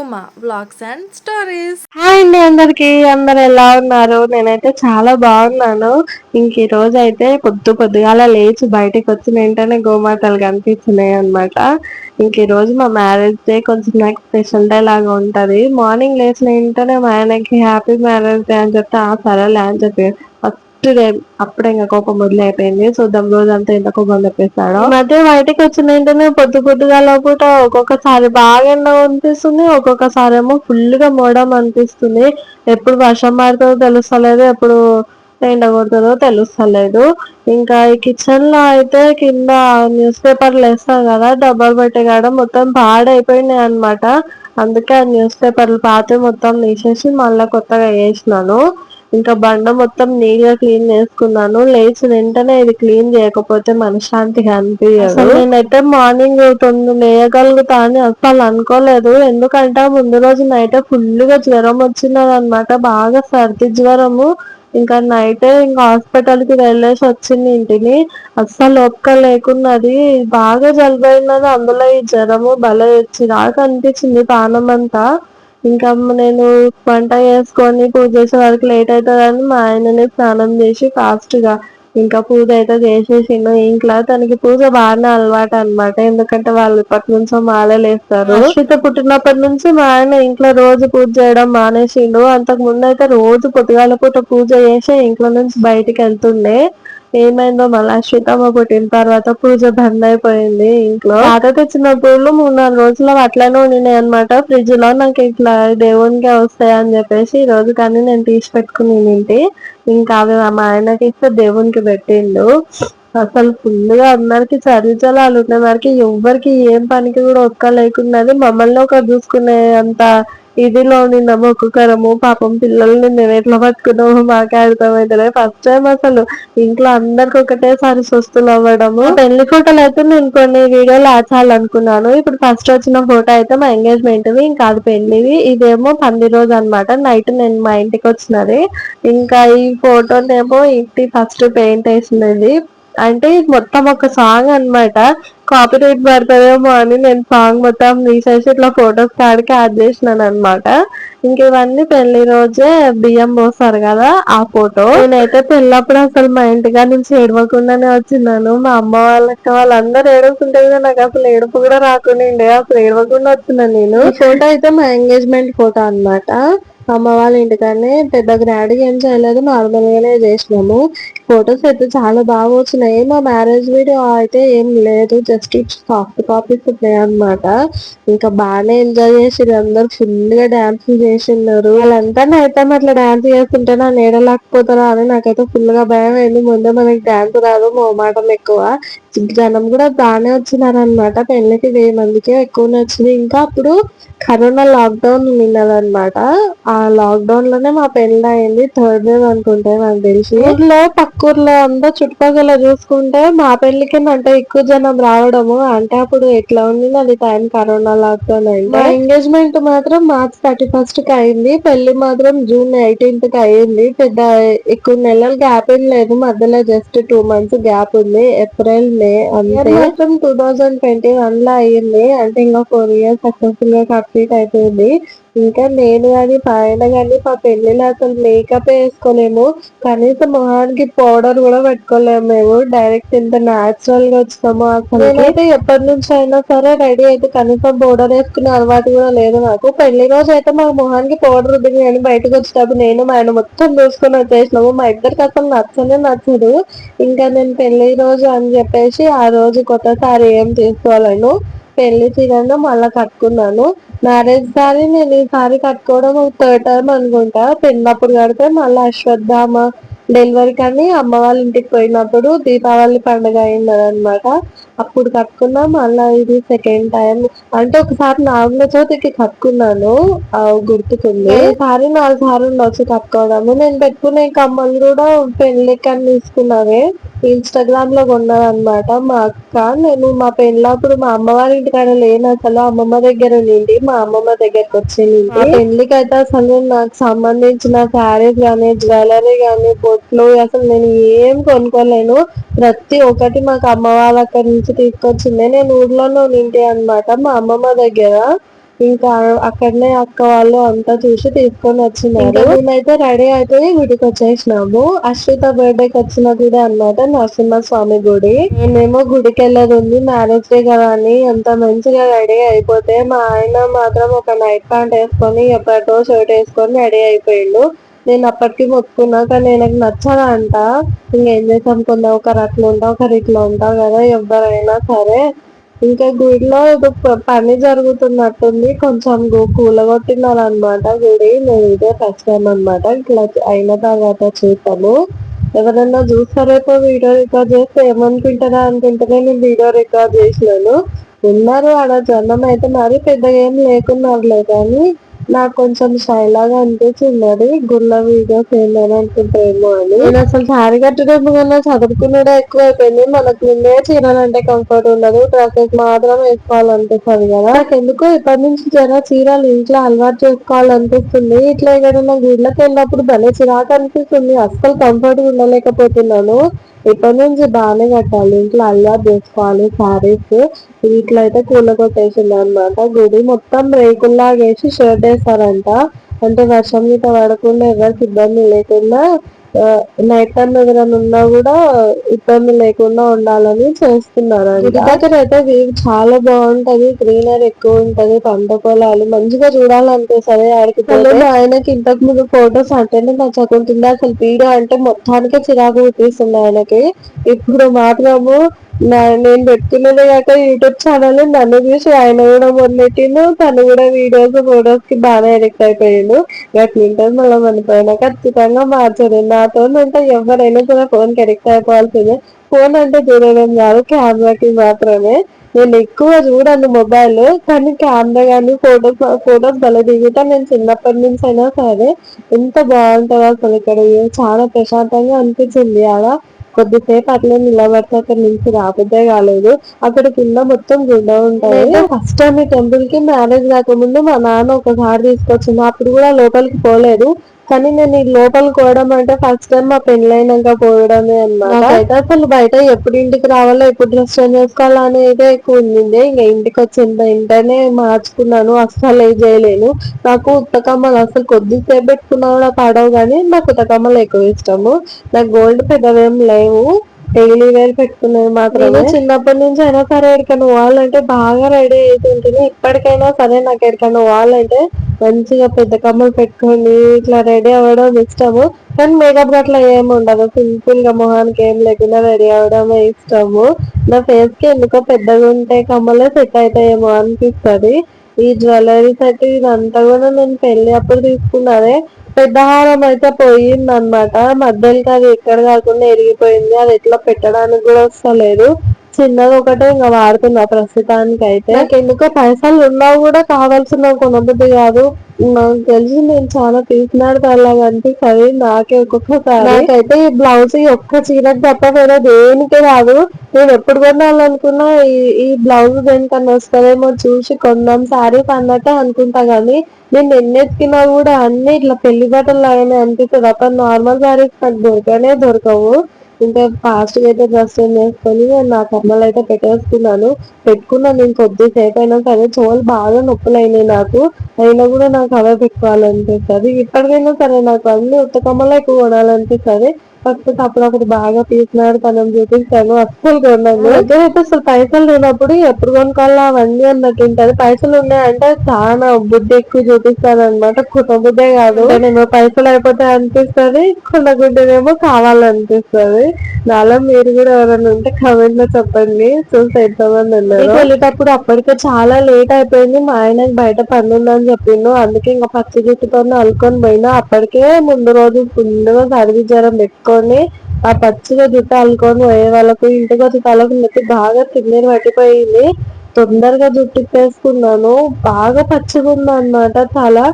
Uma blogs and stories hi అండి అందరికి అందరు ఎలా ఉన్నారు? నేనైతే చాలా బాగున్నాను. ఇంక ఈ రోజు అయితే పొద్దు పొద్దుగాల లేచి బయటకు వచ్చిన వెంటనే గోమాతలు కనిపిస్తున్నాయి అనమాట ఇంక ఈ రోజు మా మ్యారేజ్ డే కొంచెం నాకు స్పెషల్ డే లాగా ఉంటది. మార్నింగ్ లేచిన వెంటనే మా ఆయనకి హ్యాపీ మ్యారేజ్ డే అని చెప్తే ఆ సరేలే అని చెప్పి ఫస్ట్ డే అప్పుడే ఇంకా కోపం మొదలు అయిపోయింది చూద్దాం రోజు అంతా ఎంత కోపం తెప్పిస్తాడో. ఈ మధ్య బయటకు వచ్చిన వెంటనే పొద్దు పొద్దుగా లోపల ఒక్కొక్కసారి బాగా ఎండ అనిపిస్తుంది ఒక్కొక్కసారి ఏమో ఫుల్గా మోడం అనిపిస్తుంది. ఎప్పుడు వర్షం పడుతుందో తెలుస్తలేదు ఎప్పుడు ఎండ కొడుతుందో తెలుస్తలేదు. ఇంకా ఈ కిచెన్లో అయితే కింద న్యూస్ పేపర్లు వేస్తాం కదా డబ్బాలు పెట్టే కాడ మొత్తం పాడైపోయినాయి అనమాట అందుకే ఆ న్యూస్ పేపర్లు పాతవి మొత్తం తీసేసి మళ్ళా కొత్తగా వేసినాను. ఇంకా బండ మొత్తం నీట్గా క్లీన్ చేసుకున్నాను. లేచి వెంటనే ఇది క్లీన్ చేయకపోతే మనశ్శాంతిగా అనిపించదు నేనైతే మార్నింగ్ తొమ్మిది లేయగలుగుతా అని అసలు అనుకోలేదు. ఎందుకంటే ముందు రోజు నైట్ ఫుల్గా జ్వరం వచ్చినది అనమాట బాగా సర్ది జ్వరము. ఇంకా నైట్ ఇంకా హాస్పిటల్కి వెళ్ళేసి వచ్చింది ఇంటిని. అస్సలు ఒక్క లేకున్నది. బాగా జలుబైనది అందులో ఈ జ్వరము భలే దాకా అనిపించింది పానం అంతా ఇంకా నేను వంట చేసుకొని పూజ చేసే వరకు లేట్ అయితదని మా ఆయననే స్నానం చేసి ఫాస్ట్గా ఇంకా పూజ అయితే చేసేసిండు. ఇంట్లో తనకి పూజ బాగానే అలవాటు అనమాట ఎందుకంటే వాళ్ళు ఇప్పటి నుంచో మాలలేస్తారు అశ్విత పుట్టినప్పటి నుంచి మా ఆయన ఇంట్లో రోజు పూజ చేయడం మానేసిండు. అంతకు ముందు అయితే రోజు పొద్దుగాల పూట పూజ చేసి ఇంట్లో నుంచి బయటికి వెళ్తుండే. ఏమైందో మళ్ళీ అశ్వితమ్మ పుట్టిన తర్వాత పూజ బంద్ అయిపోయింది ఇంట్లో. తాత తెచ్చిన పూలు మూడు నాలుగు రోజులు అట్లనే ఉండినాయి అనమాట ఫ్రిడ్జ్లో నాకు ఇట్లా దేవునికే వస్తాయి అని చెప్పేసి ఈ రోజు కానీ నేను తీసి పెట్టుకుని ఇంటి. ఇంకా అవి మా ఆయనకి ఇస్తే దేవునికి పెట్టిండు. అసలు ఫుల్గా అందరికి చలి జ్వరాలు ఉండే వరకి ఎవ్వరికి ఏం పనికి కూడా ఒక్క లేకున్నది మమ్మల్ని ఒక చూసుకునే అంత ఇదిలో నిన్న మొక్కుకరము పాపం పిల్లల్ని నేను ఎట్లా పట్టుకున్నామో మాకే అర్థమైతలే ఫస్ట్ టైం అసలు ఇంట్లో అందరికి ఒకటేసారి సుస్తులు అవ్వడము పెళ్ళి ఫోటోలు అయితే నేను కొన్ని వీడియోలు ఆచాలనుకున్నాను ఇప్పుడు ఫస్ట్ వచ్చిన ఫోటో అయితే మా ఎంగేజ్మెంట్ ఇంకా అది పెళ్ళివి ఇదేమో పంది రోజు అనమాట నైట్ నేను మా ఇంటికి వచ్చినది ఇంకా ఈ ఫోటోనేమో ఇంటి ఫస్ట్ పెయింట్ వేసినది అంటే మొత్తం ఒక సాంగ్ అనమాట కాపీరైట్ పడతాదేమో అని నేను సాంగ్ మొత్తం తీసేసి ఇట్లా ఫొటోస్ కాడికి యాడ్ చేసినాను అనమాట ఇంక ఇవన్నీ పెళ్ళి రోజే బియ్యం పోస్తారు కదా ఆ ఫోటో నేనైతే పెళ్ళప్పుడు అసలు మా ఇంటిగా నుంచి ఏడవకుండానే వచ్చినాను. మా అమ్మ వాళ్ళకి వాళ్ళందరూ ఏడుస్తుంటే కదా నాకు అసలు ఏడుపు కూడా రాకుండా అసలు ఏడవకుండా వచ్చినాను నేను. ఫోటో అయితే మా ఎంగేజ్మెంట్ ఫోటో అన్నమాట. అమ్మ వాళ్ళ ఇంటికానే పెద్ద గ్రాండ్ ఏం చేయలేదు నార్మల్ గానే చేసినాము. ఫొటోస్ అయితే చాలా బాగా వచ్చినాయి. మా మ్యారేజ్ వీడియో అయితే ఏం లేదు జస్ట్ సాఫ్ట్ కాపీస్ ఉన్నాయి అనమాట ఇంకా బాగానే ఎంజాయ్ చేసిరు అందరు. ఫుల్గా డాన్స్ చేసిన్నారు. వాళ్ళంతా అయితే అట్లా డాన్స్ చేస్తుంటే నా నీడలేకపోతారా అని నాకైతే ఫుల్గా భయం అయింది. ముందే మనకి డాన్స్ రాదు మోమాటం ఎక్కువ. జనం కూడా బాగానే వచ్చినారనమాట పెళ్ళికి వెయ్యి ఎక్కువ నచ్చింది ఇంకా అప్పుడు కరోనా లాక్డౌన్ ఉన్నదన్నమాట. ఆ లాక్డౌన్లోనే మా పెళ్ళి అయింది. థర్డ్ డే అనుకుంటే నాకు తెలిసి. ఊర్లో పక్క ఊర్లో అంతా చుట్టుపక్కల చూసుకుంటే మా పెళ్ళికి అంటే ఎక్కువ జనం రావడము. అంటే అప్పుడు ఎట్లా ఉంది అది టైం కరోనా లాక్డౌన్ అయింది? మా ఎంగేజ్మెంట్ మాత్రం మార్చ్ థర్టీ ఫస్ట్కి అయింది. పెళ్ళి మాత్రం జూన్ ఎయిటీన్త్కి అయింది. పెద్ద ఎక్కువ నెలలు గ్యాప్ ఏం లేదు. మధ్యలో జస్ట్ టూ మంత్స్ గ్యాప్ ఉంది. ఏప్రిల్ మే అంతే. మాత్రం టూ థౌజండ్ ట్వంటీ వన్లో అయ్యింది అంటే ఇంకా ఫోర్ ఇయర్స్ సక్సెస్ఫుల్గా కంప్లీట్ అయిపోయింది. ఇంకా నేను కానీ పైన కానీ మా పెళ్ళిలో అసలు మేకప్ వేసుకోలేము. కనీసం మొహానికి పౌడర్ కూడా పెట్టుకోలేము మేము. డైరెక్ట్ ఎంత న్యాచురల్గా వచ్చినాము అసలు. నేనైతే ఎప్పటి నుంచి అయినా సరే రెడీ అయితే కనీసం పౌడర్ వేసుకునే అలవాటు కూడా లేదు నాకు. పెళ్ళి రోజు అయితే మా మొహానికి పౌడర్ వద్దు కానీ బయటకు వచ్చేటప్పుడు నేను మా ఆయన మొత్తం చూసుకొని వచ్చేసినాము. మా ఇద్దరికి అసలు నచ్చనే నచ్చదు. ఇంకా నేను పెళ్ళి రోజు అని చెప్పేసి ఆ రోజు కొత్త సారీ ఏం తీసుకోవాలను పెళ్ళి చీరను మళ్ళా కట్టుకున్నాను. మ్యారేజ్ సారీ నేను ఈ సారీ కట్టుకోవడం థర్డ్ టైం అనుకుంటా. పెళ్ళినప్పుడు కడితే మళ్ళీ అశ్వత్థామ డెలివరీ కానీ అమ్మ వాళ్ళ ఇంటికి పోయినప్పుడు దీపావళి పండుగ అయింది అనమాట అప్పుడు కట్టుకున్నా. మళ్ళా ఇది సెకండ్ టైం అంటే ఒకసారి నాగుల చవితికి కట్టుకున్నాను. ఆ గుర్తుకుంది. ఈసారి నాలుగు సార్లు వచ్చి కట్టుకోవడము. నేను పెట్టుకునే కమ్మలు కూడా పెళ్ళికి అని తీసుకున్నవే. ఇన్స్టాగ్రామ్లో కొన్నదన్నమాట మా అక్క. నేను మా పెళ్ళప్పుడు మా అమ్మ వాళ్ళ ఇంటికాడ లేను అసలు. అమ్మమ్మ దగ్గర ఉండి మా అమ్మమ్మ దగ్గరకు వచ్చింది. పెళ్ళికి అయితే అసలు నాకు సంబంధించిన శారీస్ గానీ జ్యువెలరీ గానీ బొట్లు అసలు నేను ఏం కొనుక్కోలేను. ప్రతి ఒక్కటి మాకు అమ్మ వాళ్ళ అక్కడి నుంచి తీసుకొచ్చిందే. నేను ఊర్లోనే ఉంటే అనమాట మా అమ్మమ్మ దగ్గర. ఇంకా అక్కడనే అక్క వాళ్ళు అంతా చూసి తీసుకొని వచ్చినారు. మేమైతే రెడీ అయిపోయి గుడికి వచ్చేసినాము. అశ్విత బర్త్డేకి వచ్చిన గుడి అన్నమాట నరసింహ స్వామి గుడి. నేనేమో గుడికి వెళ్ళేది ఉంది మ్యారేజ్ డే కదా అని. ఎంత మంచిగా రెడీ అయిపోతే మా ఆయన మాత్రం ఒక నైట్ ప్యాంట్ వేసుకొని ఎప్పటికో షర్ట్ వేసుకొని రెడీ అయిపోయిండు. నేను అప్పటికి మొక్కున్నా కానీ నాకు అంట. ఇంకేం చేసాం కొందరు ఒకరు అట్లా ఉంటావు ఒకరు ఇట్లా ఉంటావు కదా ఎవరైనా సరే. ఇంకా గుడిలో ఏదో పని జరుగుతున్నట్టుంది. కొంచెం కూలగొట్టినారు అనమాట గుడి. నేను ఇదే ఫస్ట్ టైం అనమాట ఇట్లా అయిన తర్వాత చూస్తాము ఎవరైనా చూస్తారేపో వీడియో రికార్డ్ చేస్తే ఏమనుకుంటారా అనుకుంటేనే నేను వీడియో రికార్డ్ చేసినాను. ఉన్నారు ఆడ జనం అయితే మరీ పెద్దగా ఏం లేకున్నారులే కానీ నాకు కొంచెం షై లాగా అనిపించింది. అది గుళ్ళ వీడియోస్ ఏందని అనుకుంటేమో అని. నేను అసలు శారీ కట్టడం కన్నా చదువుకున్నదే ఎక్కువ అయిపోయింది మనకు ముందే చీరలు అంటే కంఫర్ట్ ఉండదు. డ్రెస్సెస్ మాత్రం వేసుకోవాలనిపిస్తుంది కదా. నాకు ఎందుకో ఇప్పటి నుంచి జర చీరలు ఇంట్లో అలవాటు చేసుకోవాలనిపిస్తుంది. ఇట్లా ఎక్కడైనా గుళ్ళకి వెళ్ళినప్పుడు భలే చిరాకు అనిపిస్తుంది. అస్సలు కంఫర్ట్ ఉండలేకపోతున్నాను. ఇప్పటి నుంచి బాగానే కట్టాలి. ఇంట్లో అలవాటు చేసుకోవాలి శారీస్ వీటిలో అయితే కూల కొట్టేసింది అనమాట గుడి మొత్తం రేకుల్లాగేసి షర్ట్ వేస్తారంట. అంటే వర్షం మీద పడకుండా ఎవరికి ఇబ్బంది లేకుండా నైట్ టైం ఎవరైనా ఉన్నా కూడా ఇబ్బంది లేకుండా ఉండాలని చేస్తున్నారు గుడి దగ్గర అయితే వ్యూ చాలా బాగుంటది గ్రీనరీ ఎక్కువ ఉంటది పంట పొలాలు మంచిగా చూడాలనిపిస్తుంది ఆడికి మా ఆయనకి ఇంతకు ముందు ఫొటోస్ అంటేనే నచ్చకుంటుంది అసలు వీడియో అంటే మొత్తానికి చిరాకు తీస్తుంది ఆయనకి. ఇప్పుడు మాత్రము నేను పెట్టుకున్నదే కాక యూట్యూబ్ ఛానల్ నన్ను చూసి ఆయన కూడా మొదలెట్టిండు తను కూడా వీడియోస్ ఫొటోస్కి బాగా ఎడిక్ట్ అయిపోయిండు. గట్లుంటది మళ్ళీ మన పైన ఖచ్చితంగా మార్చదు నాతో అంటే ఎవరైనా సరే ఫోన్కి ఎడిక్ట్ అయిపోవాల్సిందే. ఫోన్ అంటే చూడడం కాదు కెమెరాకి మాత్రమే. నేను ఎక్కువ చూడను మొబైల్ కానీ కెమెరా కానీ ఫోటోస్ ఫోటోస్ భలే దిగుతా. నేను చిన్నప్పటి నుంచి అయినా సరే ఎంత బాగుంటుంది అసలు ఇక్కడ. చాలా ప్రశాంతంగా అనిపించింది. ఆడ కొద్దిసేపు అట్లే నిలబడితే అక్కడ నుంచి రాబోద్దే కాలేదు. అక్కడ కింద మొత్తం గుడ్డ ఉంటాయి ఫస్ట్ టైం ఈ టెంపుల్కి మ్యారేజ్ కాకముందు మా నాన్న ఒకసారి తీసుకొచ్చింది అప్పుడు కూడా లోపలికి పోలేదు. కానీ నేను ఈ లోపల పోవడం అంటే ఫస్ట్ టైం మా పెళ్ళైనాక పోవడమే అన్నమాట. అయితే అసలు బయట ఎప్పుడు ఇంటికి రావాలో ఎప్పుడు డ్రెస్ చేంజ్ చేసుకోవాలో అనేది ఎక్కువ ఉండింది. ఇంకా ఇంటికి వచ్చిన వెంటనే మార్చుకున్నాను అస్సలు ఏం చేయలేను. నాకు ఉత్తకమ్మలు అసలు కొద్దిసేపు పెట్టుకున్నా కూడా పడవు కానీ నాకు ఉత్తకమ్మలు ఎక్కువ ఇష్టము. నాకు గోల్డ్ పెద్దవేం లేవు. డైలీ వేర్ పెట్టుకున్నది మాత్రమే. చిన్నప్పటి నుంచి అయినా సరే ఎక్కడికైనా పోవాలంటే బాగా రెడీ అవుతుంటుంది ఇప్పటికైనా సరే నాకు ఎక్కడికైనా పోవాలంటే మంచిగా పెద్ద కమ్మలు పెట్టుకొని ఇట్లా రెడీ అవ్వడం ఇష్టము. కానీ మేకప్ అట్లా ఏమి ఉండదు. సింపుల్గా మొహానికి ఏం లేకుండా రెడీ అవ్వడమే ఇష్టము. నా ఫేస్కి ఎందుకో పెద్దగా ఉంటే కమ్మలే సెట్ అవుతాయేమో అనిపిస్తుంది. ఈ జ్యువెలరీ సెట్ ఇదంతా కూడా నేను పెళ్ళి అప్పుడు తీసుకున్నదే. పెద్ద హారం అయితే పోయింది అనమాట మధ్యలోకి అది ఎక్కడ కాకుండా ఎరిగిపోయింది. అది ఎట్లా పెట్టడానికి కూడా వస్తలేదు చిన్నది ఒకటే ఇంకా వాడుతున్నా ప్రస్తుతానికి అయితే నాకు ఎందుకో పైసలు ఉన్నా కూడా కావాల్సిన కొనబుద్ధి కాదు. నాకు తెలిసి నేను చాలా తీసినాడు అలాగా అనిపిస్తుంది నాకే ఒక్కొక్కసారి. నాకైతే ఈ బ్లౌజ్ ఒక్క చీరకు తప్ప వేరే దేనికి రాదు. నేను ఎప్పుడు కొనాలనుకున్నా ఈ ఈ బ్లౌజ్ దేనికన్నా వస్తుందేమో చూసి కొందాం. శారీ అన్నట్టే అనుకుంటా గానీ నేను ఎన్ని ఎత్తికినా కూడా అన్ని ఇట్లా పెళ్ళి బట్టలు లాగానే అనిపిస్తుంది. అప్పుడు నార్మల్ శారీస్ నాకు దొరకనే దొరకవు. ఇంకా ఫాస్ట్గా అయితే డ్రెస్ చేంజ్ చేసుకొని నా కమ్మలు అయితే పెట్టేసుకున్నాను పెట్టుకున్నాను నేను కొద్దిసేపు అయినా సరే చెవులు బాగా నొప్పులు అయినాయి నాకు. అయినా కూడా నాకు అవే పెట్టుకోవాలనిపిస్తుంది. ఇప్పటికైనా సరే నాకు అన్ని ఉత్తకమ్మలు ఎక్కువ కొనాలనిపిస్తుంది. కాకపోతే అప్పుడప్పుడు బాగా తీసినాడు తనని చూపిస్తాను అస్సలు కొన్నాను అయితే అసలు పైసలు లేనప్పుడు ఎప్పుడు కొనుక్కోవాలా? అవన్నీ అన్నట్టు ఉంటది పైసలు ఉన్నాయంటే చాలా బుద్ధి ఎక్కువ చూపిస్తాను అనమాట కుటుంబుద్దే కాదు. నేను పైసలు అయిపోతే అనిపిస్తుంది కొనగుడ్డేమో కావాలనిపిస్తుంది. నాలో మీరు కూడా ఎవరైనా ఉంటే కమెంట్లో చెప్పండి. చూసి ఎంతమంది ఉన్నారు. వెళ్ళేటప్పుడు అప్పటికే చాలా లేట్ అయిపోయింది. మా ఆయనకి బయట పని ఉందని చెప్పిండు. అందుకే ఇంకా పచ్చి జుట్టుతో అల్లుకొని పోయినా. అప్పటికే ముందు రోజు ఫుల్గా సర్వీ జ్వరం పెట్టుకొని ఆ పచ్చిగా జుట్టు అల్లుకొని పోయే వాళ్ళకు ఇంటికి వచ్చి తలకు నొప్పి బాగా తిన్నీరు పట్టిపోయింది. తొందరగా జుట్టు ఇప్పేసుకున్నాను. బాగా పచ్చిగా ఉంది అనమాట చాలా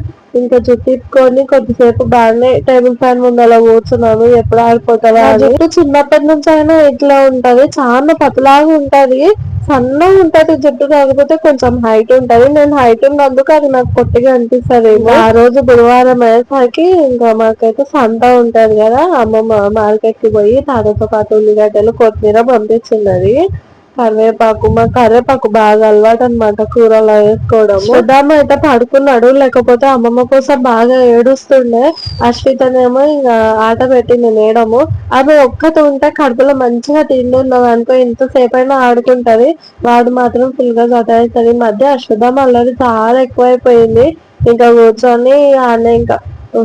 ఇంకా జుట్టు ఇప్పుకొని కొద్దిసేపు బాగానే టేబుల్ ఫ్యాన్ ముందు అలా కూర్చున్నాను. ఎప్పుడు ఆడిపోతావా. జుట్టు చిన్నప్పటి నుంచి అయినా ఇట్లా ఉంటది. చాలా పతలాగా ఉంటది. సన్నగా ఉంటది జుట్టు కాకపోతే కొంచెం హైట్ ఉంటది. నేను హైట్ ఉన్నందుకు అది నాకు కొద్దిగా అనిపిస్తది ఆ రోజు బుధవారం అయ్యేసరికి ఇంకా మాకైతే సంత ఉంటది కదా. అమ్మమ్మ మార్కెట్కి పోయి తాతతో పాటు ఉల్లిగడ్డలు కొత్తిమీర పంపించిన్నది కరివేపాకు మా కరివేపాకు బాగా అలవాటు అనమాట కూరలో వేసుకోవడం ఉదామ అయితే పడుకున్నాడు లేకపోతే అమ్మమ్మ కోసం బాగా ఏడుస్తుండే. అశ్వితనేమో ఇంకా ఆట పెట్టింది మేడము. ఆమె ఒక్కటి ఉంటే కడుపులో మంచిగా తిండి ఉన్నది అనుకో ఇంతసేపు అయినా ఆడుకుంటది. వాడు మాత్రం ఫుల్గా సతాయిస్తుంది మధ్య అశ్వథామ అల్లరి చాలా ఎక్కువైపోయింది. ఇంకా కూర్చొని ఆయన ఇంకా.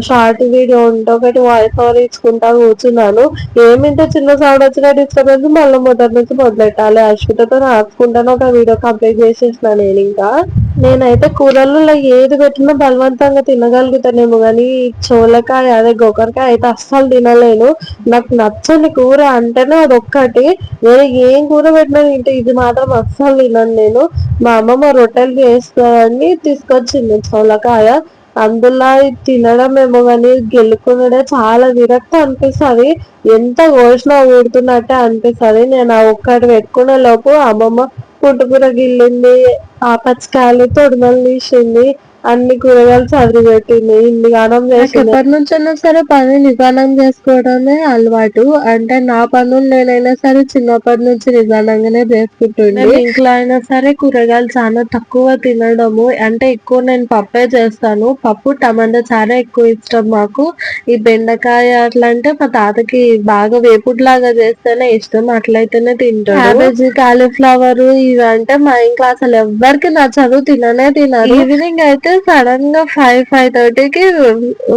షార్ట్ వీడియో ఉంటే ఒకటి వాయిస్ ఓవర్ ఇచ్చుకుంటా కూర్చున్నాను. ఏమింటే చిన్న సౌండ్ వచ్చిన డిస్టర్బెన్స్ మళ్ళీ మొదటి నుంచి మొదలెట్టాలి. అశ్వితతో రాసుకుంటాను. ఒక వీడియో కంప్లీట్ చేసేసిన నేను ఇంకా. నేనైతే కూరల్లో ఏది పెట్టినా బలవంతంగా తినగలుగుతానేమో కానీ చోలకాయ అదే గోకరకాయ అయితే అస్సలు తినలేను. నాకు నచ్చని కూర అంటేనే అది ఒక్కటి ఏం కూర పెట్టినా తింటే ఇది మాత్రం అస్సలు తినను నేను. మా అమ్మమ్మ రొట్టెలు చేస్తానని తీసుకొచ్చింది చోలకాయ. అందులో తినడం ఏమో కానీ గెలుకునడే చాలా విరక్తి అనిపిస్తుంది. ఎంత కోసినా ఊడుతున్నట్టే అనిపిస్తుంది. నేను ఆ ఒక్కటి పెట్టుకునే లోపు అమ్మమ్మ పుట్టుకూర గిల్లింది ఆ పచ్చికాయలు తొడుమలు తీసింది అన్ని కూరగాయలు చదివి పెట్టింది ఇన్ని గానం చేసింది ఎప్పటి నుంచైనా సరే పని నిదానం చేసుకోవడమే అలవాటు. అంటే నా పనులు నేనైనా సరే చిన్నప్పటి నుంచి నిదానంగానే చేసుకుంటుంది ఇంట్లో అయినా సరే కూరగాయలు చాలా తక్కువ తినడము. అంటే ఎక్కువ నేను పప్పే చేస్తాను. పప్పు టమాటా చాలా ఎక్కువ ఇష్టం మాకు. ఈ బెండకాయ అట్లా అంటే మా తాతకి బాగా వేపుడు లాగా చేస్తేనే ఇష్టం. అట్లయితేనే తింటాడు. క్యాబేజీ కాలీఫ్లవర్ ఇవి అంటే మా ఇంట్లో అసలు ఎవ్వరికి నచ్చదు. తిననే తినరు. ఈవినింగ్ అయితే సడన్గా ఫైవ్ ఫైవ్ థర్టీకి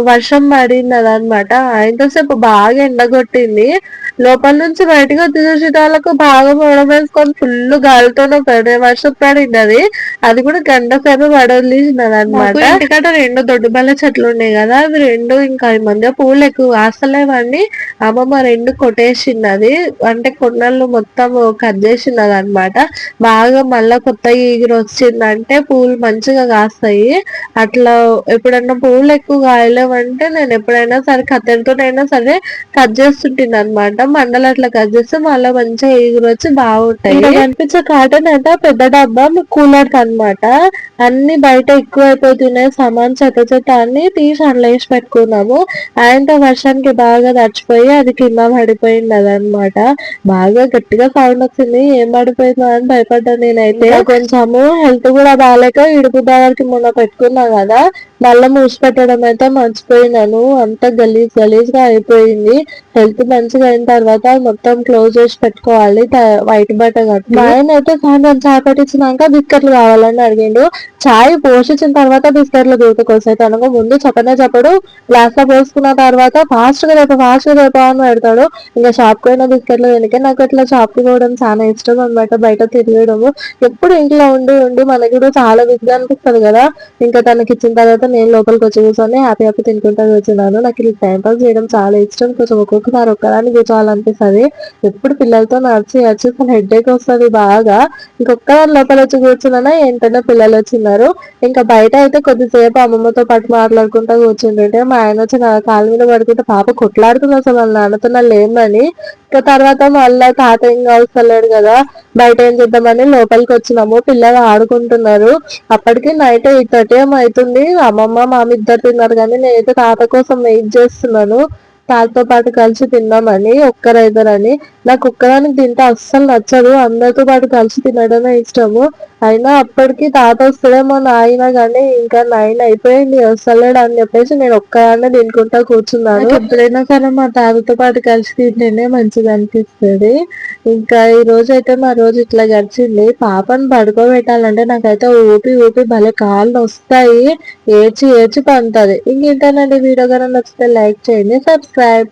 వర్షం పడింది అనమాట ఎంతసేపు బాగా ఎండగొట్టింది. లోపల నుంచి బయటకు వచ్చేసేటాలకు బాగా మొడం వేసుకొని ఫుల్ గాలితోనే పడే వర్షం పడింది అది అది కూడా గంట సేపు పడవలేసినది అనమాట ఎందుకంటే రెండు దొడ్డుబల్ల చెట్లు ఉన్నాయి కదా అవి రెండు ఇంకా ఈ మధ్య పూలు ఎక్కువ కాస్తలేవండి. అమ్మమ్మ రెండు కొట్టేసింది అది అంటే కొన్నలు మొత్తం కట్ చేసినది అనమాట బాగా మళ్ళా కొత్త ఈగురు వచ్చిందంటే పూలు మంచిగా కాస్తాయి. అట్లా ఎప్పుడన్నా పూలు ఎక్కువ కాయలేవంటే నేను ఎప్పుడైనా సరే కత్తెరతోనైనా సరే కట్ చేస్తుంటుంది అనమాట మండలు అట్లా కట్ చేస్తే మళ్ళీ మంచిగా ఎగురు వచ్చి బాగుంటాయి. కనిపించే కాటన్ అంటే పెద్ద డబ్బా కూలర్స్ అనమాట అన్ని బయట ఎక్కువ అయిపోతున్నాయి సామాన్ చెత్త చెత్త అన్ని తీసి అందులో వేసి పెట్టుకున్నాము. ఆయనతో వర్షానికి బాగా తడిచిపోయి అది కింద పడిపోయింది అదనమాట బాగా గట్టిగా సౌండ్ వచ్చింది. ఏం పడిపోయిందో అని భయపడ్డా నేనైతే. కొంచెము హెల్త్ కూడా బాగాలేక ఇడుపు దానికి మొన్న పెట్టుకున్నా కదా. మళ్ళీ మూసి పెట్టడం అయితే మర్చిపోయినాను అంత గలీజ్ గలీజ్గా అయిపోయింది. హెల్త్ మంచిగా అయిన తర్వాత మొత్తం క్లోజ్ చేసి పెట్టుకోవాలి. వైట్ బట్ట కట్టి ఆయన అయితే సాయంత్రం చాయ్ పట్టించినాక బిస్కెట్లు కావాలని అడిగిండు. చాయ్ పోషించిన తర్వాత బిస్కెట్లు దూతకొస్తాయి తనకు ముందు చెప్పనే చెప్పడు. గ్లాస్లో పోసుకున్న తర్వాత ఫాస్ట్గా రేపు ఫాస్ట్గా రేపు అని పెడతాడు. ఇంకా షాప్ పోయిన బిస్కెట్లు వెనకే నాకు ఇట్లా షాప్కి పోవడం చాలా ఇష్టం అనమాట బయట తిరగడము ఎప్పుడు ఇంట్లో ఉండి ఉండి మనకి కూడా చాలా విద్య అనిపిస్తుంది కదా. ఇంకా తనకి ఇచ్చిన తర్వాత నేను లోపలికి వచ్చి కూర్చొని హ్యాపీ హ్యాపీ తినుకుంటా కూర్చున్నాను. నాకు ఇది టైం పాస్ చేయడం చాలా ఇష్టం. కొంచెం ఒక్కొక్కసారి ఒక్కదాన్ని కూర్చోవాలనిపిస్తుంది. ఎప్పుడు పిల్లలతో నడిచి వచ్చి తన హెడ్ ఏక్ వస్తుంది బాగా. ఇంకొక్కదాని లోపల వచ్చి కూర్చున్నా ఏంటంటే పిల్లలు వచ్చిన్నారు ఇంకా బయట అయితే కొద్దిసేపు అమ్మమ్మతో పాటు మాట్లాడుకుంటా కూర్చుంటుంటే మా ఆయన వచ్చి నా కాళ్ళ మీద పడుకుంటే పాప కొట్లాడుతుంది అసలు వాళ్ళ నాన్నతో. లేమని ఇంకా తర్వాత మళ్ళీ తాత ఇంకా వస్తలేడు కదా బయట ఏం చేద్దామని లోపలికి వచ్చినాము. పిల్లలు ఆడుకుంటున్నారు. అప్పటికి నైట్ ఎయిట్ థర్టీ ఏం అవుతుంది అమ్మమ్మ మామ ఇద్దరు తిన్నారు కానీ నేనైతే తాత కోసం వెయిట్ చేస్తున్నాను. తాతతో పాటు కలిసి తిన్నామని ఒక్కరైదరని. నాకు ఒక్కదానికి తింటే అస్సలు నచ్చదు. అందరితో పాటు కలిసి తినడమే ఇష్టము. అయినా అప్పటికి తాత వస్తాడేమో నాయన కానీ ఇంకా నైన్ అయిపోయింది వస్తలేడు అని చెప్పేసి నేను ఒక్కదాన్నే తినుకుంటా కూర్చున్నాను. ఎప్పుడైనా సరే మా తాతతో పాటు కలిసి తింటేనే మంచిగా అనిపిస్తుంది. ఇంకా ఈ రోజు అయితే మా రోజు ఇట్లా గడిచింది. పాపను పడుకోబెట్టాలంటే నాకైతే ఊపి ఊపి భలే కాళ్ళు వస్తాయి ఏడ్చి ఏడ్చి పంటది ఇంకేంటనండి వీడియో కనుక నచ్చితే లైక్ చేయండి సబ్స్క్రైబ్